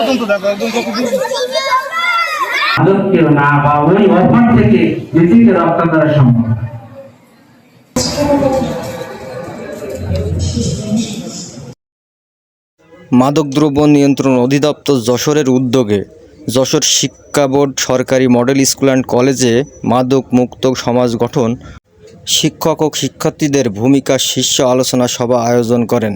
পর্যন্ত দেখো একদম চোখে না বা ওই অফার থেকে নিজেকে রক্ষা করা সম্ভব। মাদকদ্রব্য নিয়ন্ত্রণ অধিদপ্তর যশোরের উদ্যোগে যশোর শিক্ষা বোর্ড সরকারি মডেল স্কুল অ্যান্ড কলেজে মাদক মুক্ত সমাজ গঠন শিক্ষক ও শিক্ষার্থীদের ভূমিকা শীর্ষ আলোচনা সভা আয়োজন করেন।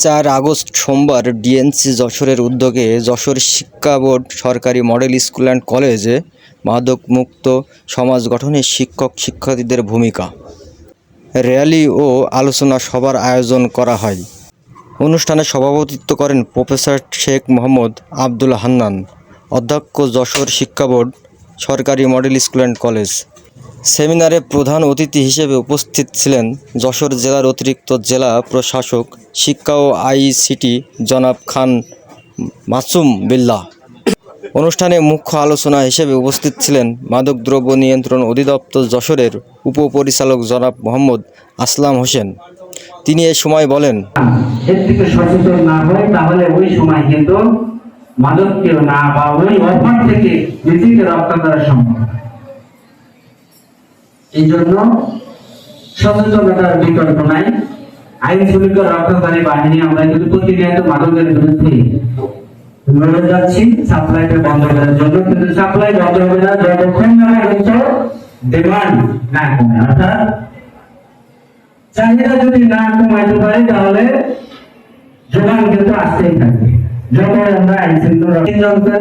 চার আগস্ট সোমবার ডিএনসি যশোরের উদ্যোগে যশোর শিক্ষা বোর্ড সরকারি মডেল স্কুল অ্যান্ড কলেজে মাদক মুক্ত সমাজ গঠনে শিক্ষক শিক্ষার্থীদের ভূমিকা। র্যালি ও আলোচনা সভার আয়োজন করা হয়। অনুষ্ঠানে সভাপতিত্ব করেন প্রফেসর শেখ মোহাম্মদ আব্দুল হান্নান, অধ্যক্ষ যশোর শিক্ষা বোর্ড সরকারি মডেল স্কুল অ্যান্ড কলেজ। সেমিনারে প্রধান অতিথি হিসেবে উপস্থিত ছিলেন যশোর জেলার অতিরিক্ত জেলা প্রশাসক, শিক্ষা ও আইসিটি জনাব খান মাসুম বিল্লাহ। অনুষ্ঠানে মুখ্য আলোচনা হিসেবে উপস্থিত ছিলেন মাদকদ্রব্য নিয়ন্ত্রণ অধিদপ্তর যশোরের উপপরিচালক জনাব মোহাম্মদ আসলাম হোসেন। তিনি এ সময় বলেন না বা ওই থেকে নিজেকে করা সম্ভব। এই জন্য সচেতনতার বিকল্প নাই। আইন শৃঙ্খলা রক্ষাকারী বাহিনী, আমরা কিন্তু প্রতিনিয়ত মাদকের বিরুদ্ধে লড়ে যাচ্ছি। সাপ্লাইকে বন্ধ করার জন্য, কিন্তু সাপ্লাই বন্ধ হবে না, যতক্ষণ না হচ্ছে ডিমান্ড না কমে। অর্থাৎ চাহিদা যদি না কমাইতে পারি, তাহলে যোগান কিন্তু আসতেই থাকবে। যখন আমরা আইন শৃঙ্খলা তিনজনকে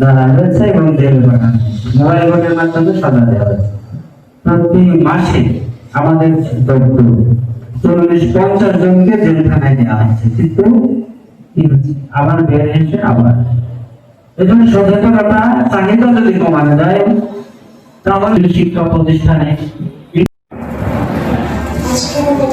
ধরা হয়েছে এবং জেল করা মোবাইল ভোটের মাধ্যমে সাজা দেওয়া হয়েছে প্রতি মাসে আমাদের দপ্তর চল্লিশ পঞ্চাশ জনকে জেলখানায় নেওয়া হয়েছে। কিন্তু আবার বের এসে আবার। এই জন্য সচেতনতা চাহিদা যদি কমানো যায়, তাহলে শিক্ষা প্রতিষ্ঠানে সবুজ